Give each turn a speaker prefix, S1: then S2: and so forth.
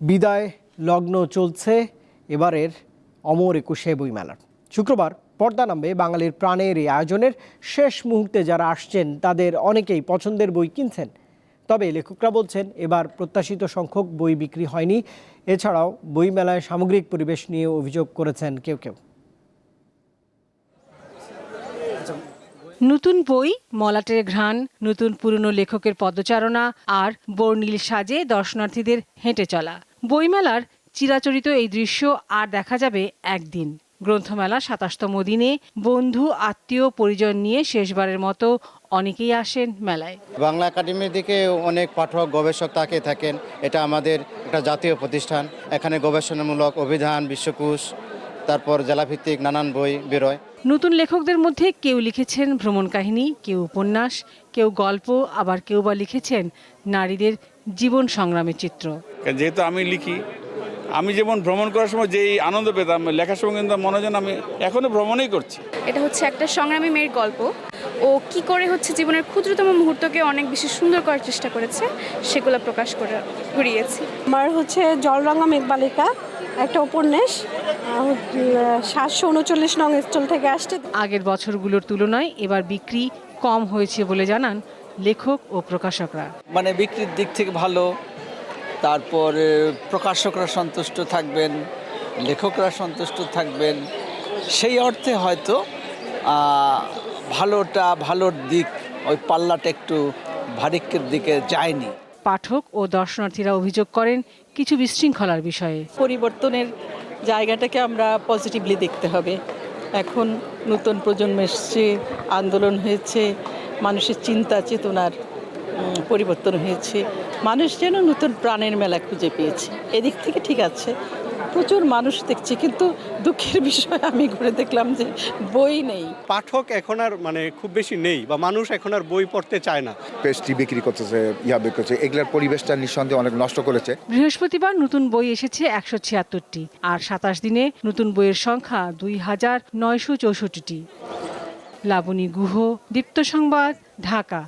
S1: বিদায়, লগ্ন চলছে। এবারের অমর একুশে বইমেলার শুক্রবার পর্দা নামবে বাঙালির প্রাণের এই আয়োজনের। শেষ মুহূর্তে যারা আসছেন, তাদের অনেকেই পছন্দের বই কিনছেন। তবে লেখকরা বলছেন, এবার প্রত্যাশিত সংখ্যক বই বিক্রি হয়নি। এছাড়াও বইমেলায় সামগ্রিক পরিবেশ নিয়ে অভিযোগ করেছেন কেউ কেউ।
S2: নতুন বই, মলাটের ঘ্রাণ, নতুন পুরনো লেখকের পদচারণা আর বর্ণিল সাজে দর্শনার্থীদের হেঁটে চলা। বইমেলার চিরাচরিত এই দৃশ্য আর দেখা যাবে একদিন। গ্রন্থমেলা সাতাশতম দিনে বন্ধু আত্মীয় পরিজন নিয়ে শেষবারের মতো অনেকেই আসেন মেলায়।
S3: বাংলা একাডেমির দিকে অনেক পাঠক গবেষক তাকে থাকেন। এটা আমাদের একটা জাতীয় প্রতিষ্ঠান। এখানে গবেষণামূলক অভিধান বিশ্বকোষ তারপর জেলাভিত্তিক নানান বই বেরোয়।
S2: নতুন লেখকদের মধ্যে কেউ লিখেছেন ভ্রমণ কাহিনী কেউ উপন্যাস কেউ গল্প আবার কেউ বা লিখেছেন নারীদের জীবন সংগ্রামের চিত্র।
S4: যেহেতু আমি লিখি আমি যেমন ভ্রমণ করার সময় যেই আনন্দ পেতাম লেখার সময় কিন্তু মনে হয় আমি এখনও ভ্রমণই করছি।
S5: এটা হচ্ছে একটা সংগ্রামী মেয়ের গল্প। ও কি করে হচ্ছে জীবনের ক্ষুদ্রতম মুহূর্তকে অনেক বেশি সুন্দর করার চেষ্টা করেছে সেগুলো প্রকাশ করে করিয়েছি
S6: আমার হচ্ছে জলরঙা মেঘবালিকা একটা উপন্যাস সাতশো উনচল্লিশ নং স্টল থেকে আসছে।
S2: আগের বছরগুলোর তুলনায় এবার বিক্রি কম হয়েছে বলে জানান লেখক ও প্রকাশকরা।
S7: মানে বিক্রির দিক থেকে ভালো তারপর প্রকাশকরা সন্তুষ্ট থাকবেন লেখকরা সন্তুষ্ট থাকবেন। সেই অর্থে হয়তো ভালোটা ভালোর দিক ওই পাল্লাটা একটু ভারিক্যের দিকে যায়নি।
S2: পাঠক ও দর্শনার্থীরা অভিযোগ করেন কিছু বিশৃঙ্খলার বিষয়ে।
S8: পরিবর্তনের জায়গাটাকে আমরা পজিটিভলি দেখতে হবে। এখন নতুন প্রজন্ম এসছে আন্দোলন হয়েছে মানুষের চিন্তা চেতনার পরিবর্তন হয়েছে। মানুষ যেন নতুন প্রাণের মেলা খুঁজে পেয়েছে। এদিক থেকে ঠিক আছে প্রচুর মানুষ দেখছে কিন্তু দুঃখের বিষয় আমি ঘুরে দেখলাম যে বই নেই।
S9: পাঠক এখন আর মানে খুব বেশি নেই বা মানুষ এখন আর বই পড়তে চায় না।
S10: পেস্ট্রি বিক্রি করতেছে ইয়া বিক্রি করছে এগুলার পরিবেশটা নিঃসন্দেহে অনেক নষ্ট করেছে।
S2: বৃহস্পতিবার নতুন বই এসেছে একশো ছিয়াত্তরটি আর সাতাশ দিনে নতুন বইয়ের সংখ্যা দুই হাজার নয়শো চৌষট্টিটি। লাবণী গুহ দীপ্ত সংবাদ ঢাকা।